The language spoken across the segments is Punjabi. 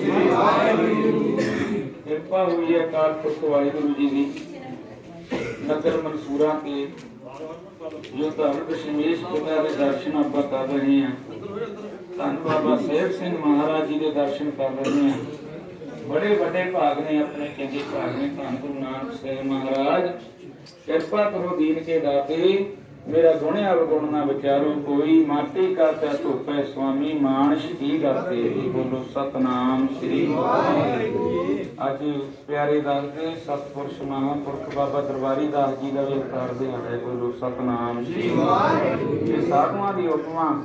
ਸਤਨਾਮ ਜੀ ਕਿਰਪਾ ਹੋਈ ਹੈ ਅਕਾਲ ਪੁਰਖ ਵਾਹਿਗੁਰੂ ਜੀ ਦੀ। ਨਗਰ ਮਨਸੂਰਾਂ ਤੇ ਜੋ ਧਰਮ ਦਸ਼ਮੇਸ਼ ਪਿਤਾ ਦੇ ਦਰਸ਼ਨ ਆਪਾਂ ਕਰ ਰਹੇ ਹਾਂ। ਧੰਨ ਬਾਬਾ ਸਾਹਿਬ ਸਿੰਘ ਮਹਾਰਾਜ ਜੀ ਦੇ ਦਰਸ਼ਨ ਕਰ ਰਹੇ ਹਾਂ। ਬੜੇ ਵੱਡੇ ਭਾਗ ਨੇ ਆਪਣੇ ਚੰਗੇ ਭਾਗ ਨੇ। ਧੰਨ ਗੁਰੂ ਨਾਨਕ ਸਾਹਿਬ ਮਹਾਰਾਜ, ਕਿਰਪਾ ਕਰੋ ਦੀਨ ਕੇ ਦਾਤੇ। ਮੇਰਾ ਗੁਣ ਅਵਗੁਣ ਨਾ ਵਿਚਾਰੋ, ਕੋਈ ਮਾਟੀ ਕਾ ਤੈ ਧੋਪੈ ਸੁਆਮੀ, ਮਾਨਸ਼ ਹੀ ਗਾਤੇ ਬੋਲੋ, ਸਤਨਾਮ ਸ੍ਰੀ ਵਾਹਿਗੁਰੂ। ਅੱਜ ਪਿਆਰੇ ਦਾਸ ਦੇ ਸਤਪੁਰਸ਼ ਮਹਾਂਪੁਰਖ ਬਾਬਾ ਦਰਬਾਰੀ ਦਾਸ ਜੀ ਦਾ ਵੀ ਅਵਤਾਰ ਦੇ ਬੋਲੋ, ਸਤਨਾਮ ਸ੍ਰੀ ਵਾਹਿਗੁਰੂ। ਇਹ ਸਾਧੂਆਂ ਦੀ ਉਪਮਾ।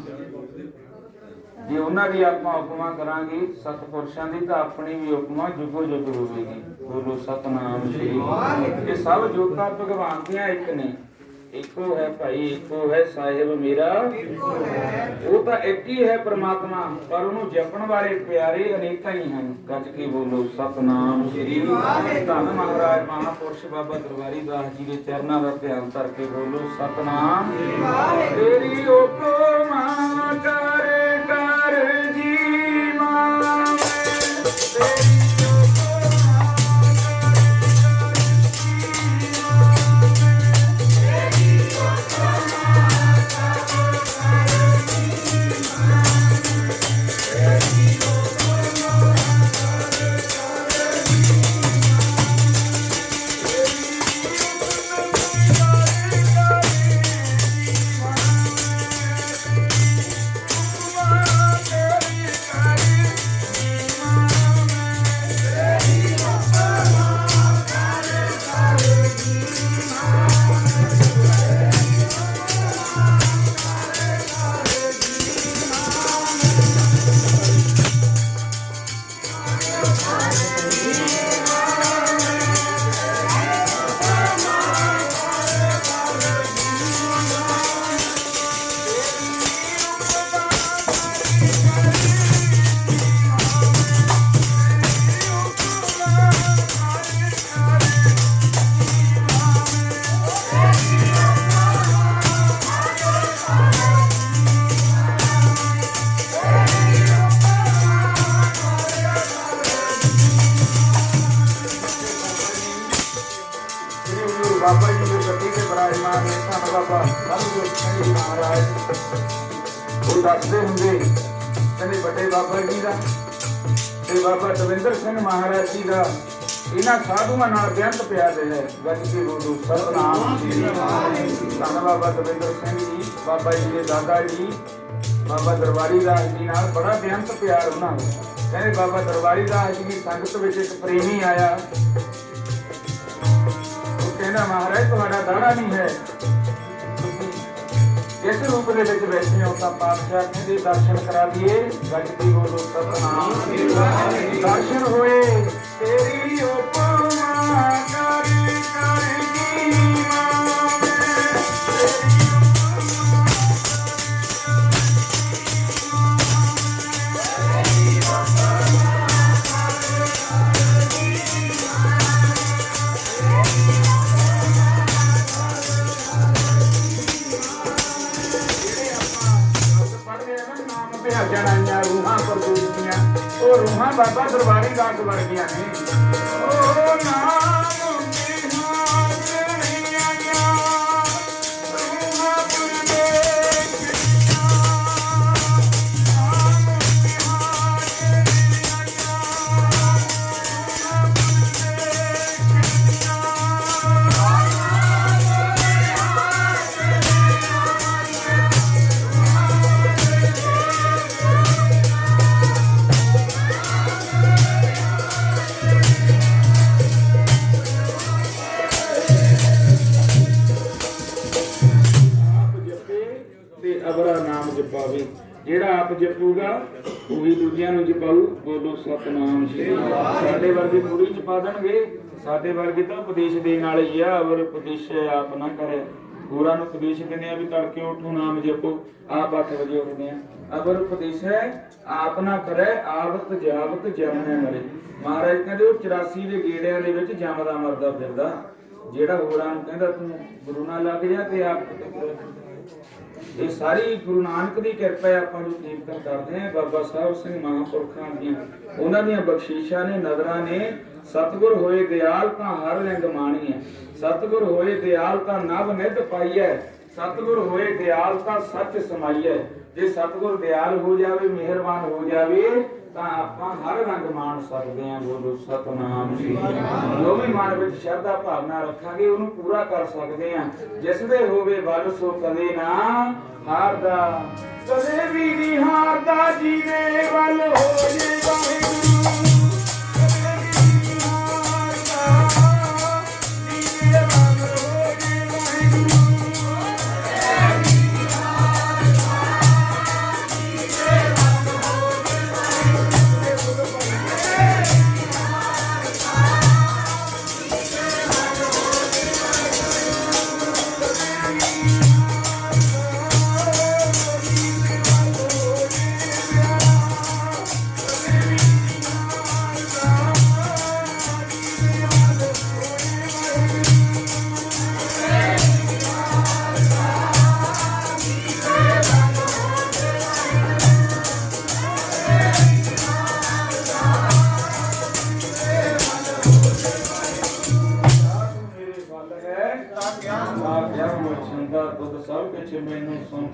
ਜੇ ਉਹਨਾਂ ਦੀ ਆਪਾਂ ਉਪਮਾ ਕਰਾਂਗੇ, ਸਤਪੁਰਸ਼ਾਂ ਦੀ ਤਾਂ ਆਪਣੀ ਵੀ ਉਪਮਾ ਜੁਗੋ ਜੁਗ ਹੋਵੇਗੀ। ਬੋਲੋ, ਸਤਨਾਮ ਸ੍ਰੀ ਵਾਹਿਗੁਰੂ। ਇਹ ਸਭ ਜੋਤਾਂ ਭਗਵਾਨ ਦੀਆਂ ਇੱਕ ਨੇ। ਇੱਕੋ ਹੈ ਭਾਈ, ਇੱਕੋ ਹੈ ਸਾਹਿਬ ਮੇਰਾ। ਉਹ ਤਾਂ ਇੱਕ ਹੀ ਹੈ ਪ੍ਰਮਾਤਮਾ, ਪਰ ਉਹਨੂੰ ਜਪਣ ਵਾਲੇ ਪਿਆਰੇ ਅਨੇਕਾਂ ਹੀ ਹਨ। ਗੱਜ ਕੇ ਬੋਲੋ, ਸਤਨਾਮ ਸ੍ਰੀ ਵਾਹਿਗੁਰੂ। ਧੰਨ ਮਹਾਰਾਜ, ਮਹਾਪੁਰਸ਼ ਬਾਬਾ ਦਰਬਾਰੀ ਦਾਸ ਜੀ ਦੇ ਚਰਨਾਂ ਦਾ ਧਿਆਨ ਕਰਕੇ ਬੋਲੋ, ਸਤਨਾਮ। ਸ੍ਰੀ ਵਾਹਿਗੁਰੂ ਉਹ ਦੱਸਦੇ ਹੁੰਦੇ। ਕਹਿੰਦੇ ਵੱਡੇ ਬਾਬਾ ਜੀ ਦਾ ਤੇ ਬਾਬਾ ਦਵਿੰਦਰ ਸਿੰਘ ਮਹਾਰਾਜ ਜੀ ਦਾ। ਇਹਨਾਂ ਸਾਧੂਆਂ ਨਾਲ ਬੇਅੰਤ ਪਿਆਰ ਹੈ। ਗੱਜ ਕੇ ਬੋਲੋ ਸਤਨਾਮ ਜੀ। ਧੰਨ ਬਾਬਾ ਦਵਿੰਦਰ ਸਿੰਘ ਜੀ, ਬਾਬਾ ਜੀ ਦੇ ਦਾਦਾ ਜੀ, ਬਾਬਾ ਦਰਬਾਰੀ ਦਾਸ ਜੀ ਨਾਲ ਬੜਾ ਬੇਅੰਤ ਪਿਆਰ ਉਹਨਾਂ ਨੂੰ। ਕਹਿੰਦੇ ਬਾਬਾ ਦਰਬਾਰੀ ਦਾਸ ਜੀ ਦੀ ਸੰਗਤ ਵਿੱਚ ਇੱਕ ਪ੍ਰੇਮੀ ਆਇਆ। ਉਹ ਕਹਿੰਦਾ, ਮਹਾਰਾਜ, ਤੁਹਾਡਾ ਦਾੜਾ ਨਹੀਂ ਹੈ। ਇਸ ਰੂਪ ਦੇ ਵਿੱਚ ਬੈਠੇ ਹੋ ਤਾਂ ਪਾਤਸ਼ਾਹ ਦੇ ਦਰਸ਼ਨ ਕਰਾ ਦਈਏ। ਗੱਜ ਦੀ ਬੋਲੋ, ਸਤਨਾਮ। ਦਰਸ਼ਨ ਹੋਏ, ਤੇਰੀ ਦਰਬਾਰੀ ਦਾਸ ਵਰਗੀਆਂ ਜਿਹੜਾ ਆਪ ਜਪੂਗਾ ਉਹੀ ਦੂਜਿਆਂ ਨੂੰ ਜਪਾਊ ਬੋਲੋ ਸਤਨਾਮ ਸ਼੍ਰੀ ਸਾਡੇ ਵਰਗੇ ਪੂਰੀ ਜਪਾ ਦੇਣਗੇ, ਸਾਡੇ ਵਰਗੇ ਤਾਂ ਉਪਦੇਸ਼ ਦੇਣ ਵਾਲੇ ਹੀ ਆ ਅਵਰ ਉਪਦੇਸ਼ ਆਪ ਨਾ ਕਰੇ। ਹੋਰਾਂ ਨੂੰ ਉਪਦੇਸ਼ ਦਿੰਦੇ ਆ ਵੀ ਤੜਕੇ ਉਠੋ, ਨਾਮ ਜਪੋ, ਆਪ 8 ਵਜੇ ਉੱਠਦੇ ਆ। ਅਵਰ ਉਪਦੇਸ਼ ਹੈ, ਆਪ ਨਾ ਕਰੇ, ਆਵਤ ਜਾਵਤ ਜਮਨੇ ਮਰੇ। ਮਹਾਰਾਜ ਕਹਿੰਦੇ, ਉਹ 84 ਦੇ ਗੇੜਿਆਂ ਦੇ ਵਿੱਚ ਜਮਦਾ, ਮਰਦਾ ਫਿਰਦਾ। ਜਿਹੜਾ ਹੋਰਾਂ ਨੂੰ ਕਹਿੰਦਾ, ਤੂੰ ਗੁਰੂ ਨਾਲ ਲੱਗ ਜਾ ਤੇ ਆਪ ਇਹ ਸਾਰੀ ਗੁਰੂ ਨਾਨਕ ਦੀ ਕਿਰਪਾ ਹੈ, ਆਪਾਂ ਜੋ ਕੀਰਤਨ ਕਰਦੇ ਹਾਂ। ਬਾਬਾ ਸਾਹਿਬ ਸਿੰਘ ਮਹਾਂਪੁਰਖਾਂ ਦੀਆਂ, ਉਹਨਾਂ ਦੀਆਂ ਬਖਸ਼ੀਸ਼ਾਂ ਨੇ ਨਜ਼ਰਾਂ ਨੇ, ਸਤਿਗੁਰ ਹੋਏ ਦਿਆਲ ਤਾਂ ਹਰ ਲਿੰਗ ਮਾਣੀਐ। ਸਤਿਗੁਰ ਹੋਏ ਦਿਆਲ ਤਾਂ ਨਵ ਨਿਧ ਪਾਈਐ। ਸਤਿਗੁਰ ਹੋਏ ਦਿਆਲ ਤਾਂ ਸੱਚ ਸਮਾਈਐ। ਜੇ ਸਤਿਗੁਰ ਦਿਆਲ ਹੋ ਜਾਵੇ, ਮਿਹਰਬਾਨ ਹੋ ਜਾਵੇ ਤਾਂ ਆਪਾਂ ਹਰ ਰੰਗ ਮਾਣ ਸਕਦੇ ਹਾਂ ਬੋਲੋ ਸਤਨਾਮ ਸ੍ਰੀ ਜੋ। ਵੀ ਮਨ ਵਿੱਚ ਸ਼ਰਧਾ ਭਾਵਨਾ ਰੱਖਾਂਗੇ, ਉਹਨੂੰ ਪੂਰਾ ਕਰ ਸਕਦੇ ਹਾਂ। ਜਿਸ ਦੇ ਹੋਵੇ ਵੱਲ ਸੋ ਕਦੇ ਨਾ ਹਾਰਦਾ। ਕਦੇ ਵੀ ਨਹੀਂ ਹਾਰਦਾ, ਜੀਵੇ ਵੱਲ ਹੋ ਵਾਹਿਗੁਰੂ।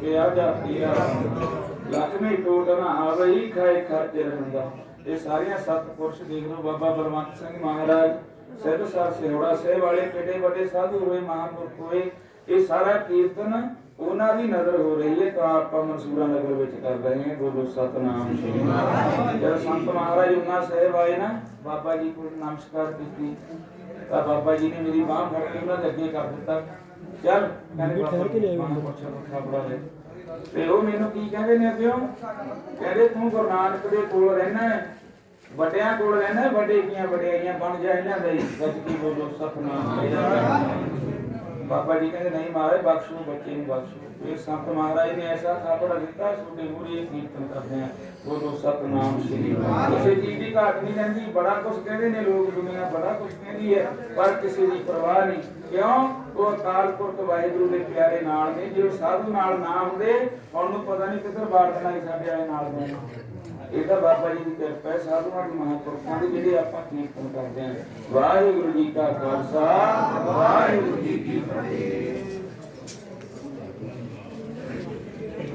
ਮੈਨੂੰ ਸੁਣ ਕੇ ਟੋਟ ਨਾ ਆਵਈ ਖਾਏ ਖਰਚ ਰਹਿੰਦਾ ਇਹ ਸਾਰੀਆਂ ਸੱਤ ਦੇਖ ਲਓ, ਬਾਬਾ ਬਲਵੰਤ ਸਿੰਘ ਮਹਾਰਾਜ, ਸਿੱਧ ਸਰ ਸਿਹੋੜਾ ਸਾਹਿਬ ਵਾਲੇ, ਕਿੱਡੇ ਵੱਡੇ ਸਾਧੂ ਹੋਏ, ਮਹਾਂਪੁਰਖ ਹੋਏ। ਇਹ ਸਾਰਾ ਕੀਰਤਨ ਉਹਨਾਂ ਦੀ ਨਜ਼ਰ ਹੋ ਰਹੀ ਹੈ, ਤਾਂ ਆਪਾਂ ਮਨਸੂਰਾ ਨਗਰ ਵਿੱਚ ਕਰ ਰਹੇ ਹਾਂ ਬੋਲੋ ਸਤਨਾਮ ਸ਼੍ਰੀ ਜਦ ਸੰਤ ਮਹਾਰਾਜ ਉਹਨਾਂ ਸਾਹਿਬ ਆਏ ਨਾ, ਬਾਬਾ ਜੀ ਕੋਲ ਨਮਸਕਾਰ ਕੀਤੀ, ਤਾਂ ਬਾਬਾ ਜੀ ਨੇ ਮੇਰੀ ਬਾਹ ਫੜ ਕੇ ਉਹਨਾਂ ਦੇ ਅੱਗੇ ਕਰ ਦਿੱਤਾ। ਚੱਲ ਕਹਿੰਦੇ ਤੇ ਉਹ ਮੈਨੂੰ ਕੀ ਕਹਿੰਦੇ ਨੇ ਕਹਿੰਦੇ ਤੂੰ ਗੁਰੂ ਨਾਨਕ ਦੇ ਕੋਲ ਰਹਿਣਾ ਹੈ ਵੱਡਿਆਂ ਕੋਲ ਰਹਿਣਾ ਵੱਡੇ ਕੀਆਂ ਵਡਿਆਈਆਂ ਬਣ ਜਾ ਇਹਨਾਂ ਦੇ ਸੱਚ ਕੀ ਬੋਲੋ ਸਤਨਾਮ। ਬਾਬਾ ਜੀ ਕਹਿੰਦੇ, ਨਹੀਂ ਮਹਾਰਾਜ, ਬਖਸ਼ੋ ਬੱਚੇ ਨੂੰ ਬਖਸ਼ੋ ਇਹ ਸੰਤ ਮਹਾਰਾਜ ਨੇ ਐਸਾ ਖਾਪੜਾ ਦਿੱਤਾ, ਤੁਹਾਡੇ ਮੂਹਰੇ ਇਹ ਕੀਰਤਨ ਕਰਦੇ ਆ, ਬੋਲੋ, ਸਤਨਾਮ ਸ਼੍ਰੀ ਕਿਸੇ ਚੀਜ਼ ਦੀ ਘਾਟ ਨਹੀਂ ਰਹਿੰਦੀ, ਬੜਾ ਕੁਝ ਕਹਿੰਦੇ ਨੇ ਲੋਕ ਦੁਨੀਆ, ਬੜਾ ਕੁਝ ਕਹਿੰਦੀ ਹੈ, ਪਰ ਕਿਸੇ ਦੀ ਪਰਵਾਹ ਨਹੀਂ। ਕਿਉਂ? ਉਹ ਅਕਾਲ ਪੁਰਖ ਵਾਹਿਗੁਰੂ ਦੇ ਪਿਆਰੇ ਨਾਲ ਨੇ ਜੇ ਸਾਧੂ ਨਾਲ ਨਾ ਹੁੰਦੇ ਹੁਣ ਨੂੰ ਪਤਾ ਨਹੀਂ ਕਿੱਧਰ ਬਾੜ ਦੇਣਾ ਸਾਡੇ ਵਾਲੇ ਨਾਲ ਦੇ ਇਹ ਤਾਂ ਬਾਬਾ ਜੀ ਦੀ ਕਿਰਪਾ ਹੈ ਸਾਧੂਆਂ ਦੇ ਮਹਾਂਪੁਰਖਾਂ ਦੀ ਜਿਹੜੇ ਆਪਾਂ ਕੀਰਤਨ ਕਰਦੇ ਹਾਂ। ਵਾਹਿਗੁਰੂ ਜੀ ਕਾ ਖਾਲਸਾ, ਵਾਹਿਗੁਰੂ ਜੀ ਕੀ ਫਤਿਹ।